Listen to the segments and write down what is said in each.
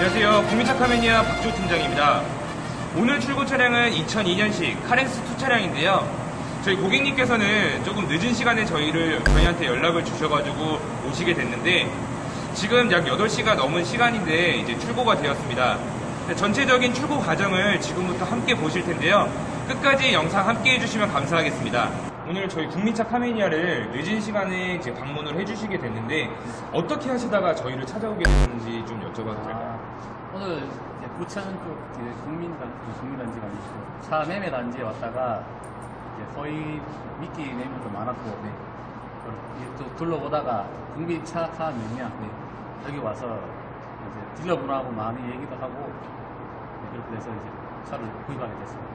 안녕하세요. 국민차 카메니아 박조 팀장입니다. 오늘 출고 차량은 2002년식 카렌스 2 차량인데요. 저희 고객님께서는 조금 늦은 시간에 저희를, 저희한테 연락을 주셔가지고 오시게 됐는데, 지금 약 8시가 넘은 시간인데 이제 출고가 되었습니다. 전체적인 출고 과정을 지금부터 함께 보실 텐데요. 끝까지 영상 함께 해주시면 감사하겠습니다. 오늘 저희 국민차 카메니아를 늦은 시간에 이제 방문을 해주시게 됐는데 어떻게 하시다가 저희를 찾아오게 됐는지 좀 여쭤봐도 될까요? 아, 오늘 이제 부천 쪽 이제 국민단, 그 국민단지가 아니고 차 매매 단지에 왔다가 이제 서희 미끼 매물도 많았고 네. 또 둘러보다가 국민차 카 매니아 네. 여기 와서 이제 딜러분하고 많이 얘기도 하고 네, 그렇게 돼서 이제 차를 구입하게 됐습니다.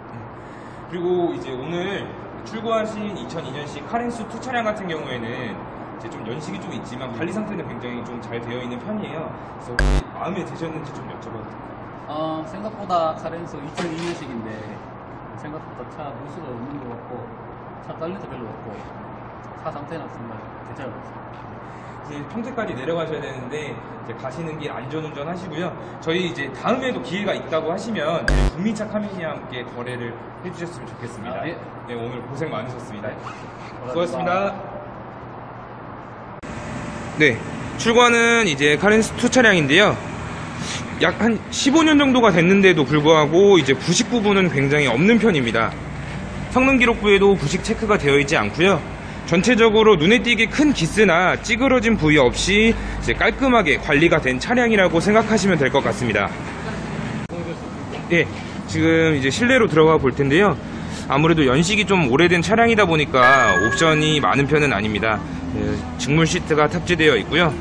그리고 이제 오늘 출고하신 2002년식 카렌스2 차량 같은 경우에는 이제 좀 연식이 좀 있지만 관리 상태는 굉장히 좀 잘 되어 있는 편이에요. 그래서 혹시 마음에 드셨는지 좀 여쭤봐도 될까요? 어, 생각보다 카렌소 2002년식인데 생각보다 차 무수가 없는 것 같고 차 떨림도 별로 없고 차 상태는 정말 괜찮은 것 같습니다. 이제 평택까지 내려가셔야 되는데 이제 가시는 길 안전운전 하시고요. 저희 이제 다음에도 기회가 있다고 하시면 국민차 카미니와 함께 거래를 해주셨으면 좋겠습니다. 아, 예. 네, 오늘 고생 많으셨습니다. 고맙습니다. 수고하셨습니다. 네, 출고하는 이제 카렌스 2 차량인데요. 약 한 15년 정도가 됐는데도 불구하고 이제 부식 부분은 굉장히 없는 편입니다. 성능 기록부에도 부식 체크가 되어 있지 않고요. 전체적으로 눈에 띄게 큰 기스나 찌그러진 부위 없이 깔끔하게 관리가 된 차량이라고 생각하시면 될 것 같습니다. 예, 지금 이제 실내로 들어가 볼 텐데요. 아무래도 연식이 좀 오래된 차량이다 보니까 옵션이 많은 편은 아닙니다. 예, 직물 시트가 탑재되어 있고요.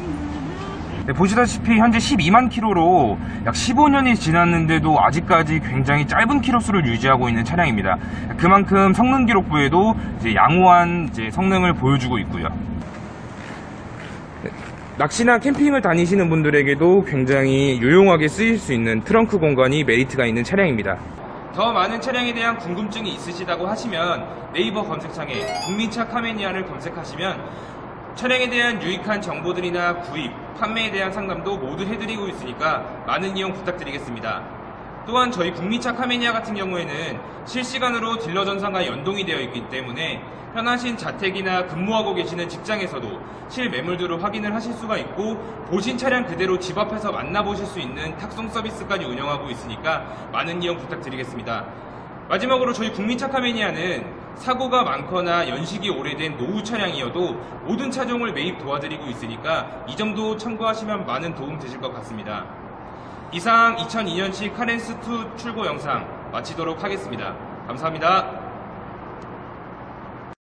네, 보시다시피 현재 12만 킬로로 약 15년이 지났는데도 아직까지 굉장히 짧은 키로수를 유지하고 있는 차량입니다. 그만큼 성능 기록부에도 이제 양호한 이제 성능을 보여주고 있고요. 네, 낚시나 캠핑을 다니시는 분들에게도 굉장히 유용하게 쓰일 수 있는 트렁크 공간이 메리트가 있는 차량입니다. 더 많은 차량에 대한 궁금증이 있으시다고 하시면 네이버 검색창에 국민차 카메니아를 검색하시면 차량에 대한 유익한 정보들이나 구입, 판매에 대한 상담도 모두 해드리고 있으니까 많은 이용 부탁드리겠습니다. 또한 저희 국민차 카메니아 같은 경우에는 실시간으로 딜러 전산과 연동이 되어 있기 때문에 편하신 자택이나 근무하고 계시는 직장에서도 실매물들을 확인을 하실 수가 있고 보신 차량 그대로 집 앞에서 만나보실 수 있는 탁송 서비스까지 운영하고 있으니까 많은 이용 부탁드리겠습니다. 마지막으로 저희 국민 차 카메니아는 사고가 많거나 연식이 오래된 노후 차량이어도 모든 차종을 매입 도와드리고 있으니까 이 점도 참고하시면 많은 도움 되실 것 같습니다. 이상 2002년식 카렌스2 출고 영상 마치도록 하겠습니다. 감사합니다.